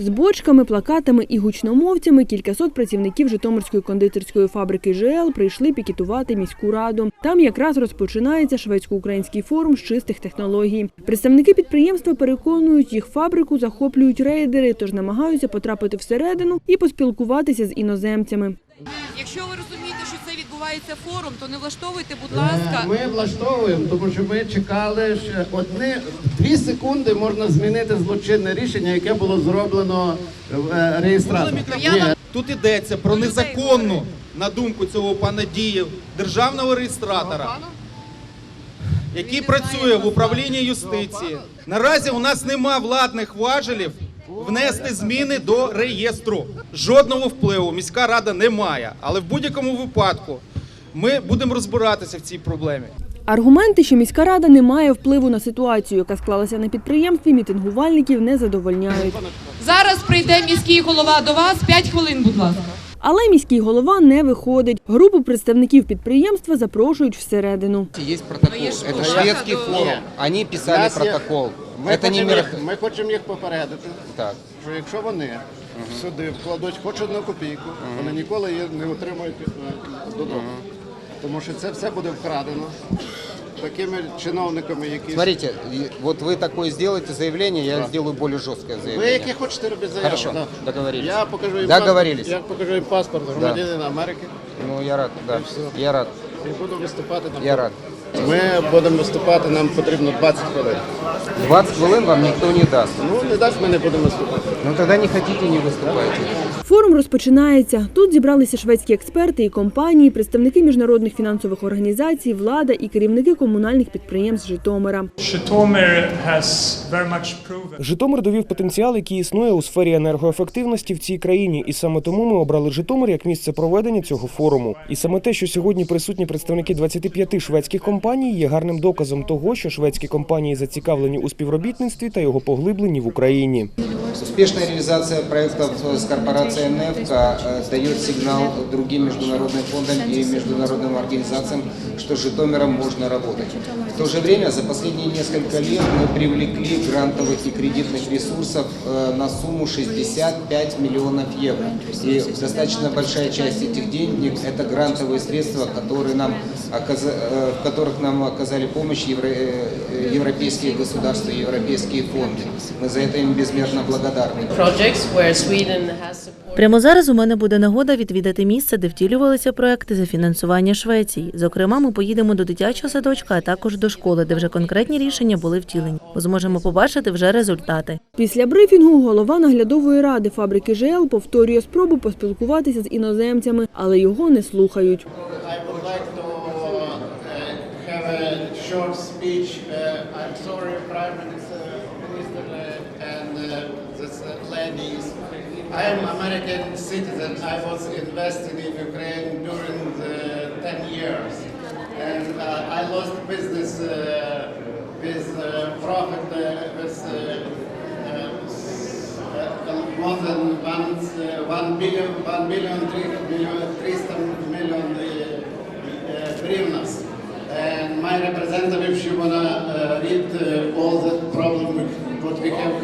З бочками, плакатами і гучномовцями кількасот працівників Житомирської кондитерської фабрики ЖЛ прийшли пікетувати міську раду. Там якраз розпочинається шведсько-український форум з чистих технологій. Представники підприємства переконують, їх фабрику захоплюють рейдери, тож намагаються потрапити всередину і поспілкуватися з іноземцями. Відбувається форум, то не влаштовуйте, будь Е, ласка. Ми влаштовуємо, тому що ми чекали що одні дві секунди можна змінити злочинне рішення, яке було зроблено е, реєстратором. Тут йдеться про Про незаконну, на думку цього пана Дієв, державного реєстратора, який працює в управлінні юстиції. Наразі у нас нема владних важелів внести зміни до реєстру. Жодного впливу міська рада не має. Але в будь-якому випадку ми будемо розбиратися в цій проблемі. Аргументи, що міська рада не має впливу на ситуацію, яка склалася на підприємстві, мітингувальників не задовольняють. Зараз прийде міський голова до вас. 5 хвилин, будь ласка. Але міський голова не виходить. Групу представників підприємства запрошують всередину. Есть протокол. Ну, шведский Ні. форум. Они писали протокол. Ми это не хочемо, мер... їх, ми хочемо їх попередити, Так. що якщо вони сюди вкладуть хоч одну копійку, вони ніколи її не отримають е, додому. Тому що це все буде вкрадено такими чиновниками, які Смотрите, и вот вы такое сделаете заявление, я сделаю более жесткое ви заявление. які хочете робити заяву. Хорошо, да. договорились. Я покажу їм Договорились. паспорт, я покажу їм паспорт громадянина Америки Ну, я рад, да. Я рад, і буду виступати там. я рад. Ми будемо виступати, нам потрібно 20 хвилин. 20 хвилин вам никто не даст. Ну не дасть, ми не будемо виступати. Ну, тогда не хотите, не выступайте. Форум розпочинається. Тут зібралися шведські експерти і компанії, представники міжнародних фінансових організацій, влада і керівники комунальних підприємств Житомира. Житомир довів потенціал, який існує у сфері енергоефективності в цій країні, і саме тому ми обрали Житомир як місце проведення цього форуму. І саме те, що сьогодні присутні представники 25 шведських компаній, є гарним доказом того, що шведські компанії зацікавлені у співробітництві та його поглибленні в Україні. Успешная реализация проектов с корпорацией НЕФКО э, дает сигнал другим международным фондам и международным организациям, что с Житомиром можно работать. В то же время за последние несколько лет мы привлекли грантовых и кредитных ресурсов э, на сумму 65 миллионов евро. И достаточно большая часть этих денег – это грантовые средства, которые нам э, в которых нам оказали помощь евро- европейские государства, европейские фонды. Мы за это им безмерно благодарны. Projects where Sweden has supported. Прямо зараз у мене буде нагода відвідати місце, де втілювалися проекти за фінансування Швеції. Зокрема, ми поїдемо до дитячого садочка, а також до школи, де вже конкретні рішення були втілені. Ми зможемо побачити вже результати. Після брифінгу голова наглядової ради фабрики ЖЛ повторює спробу поспілкуватися з іноземцями, але його не слухають. Uh, short speech. Uh, I'm sorry, Prime Minister I am American citizen. I was investing in Ukraine during the 10 years. And uh, I lost business uh, with uh, profit uh, with uh, uh, more than one, uh, one billion, one billion, three million, three million uh, uh, hryvnias. And my representative, she wanna uh, read uh, all the problem what we have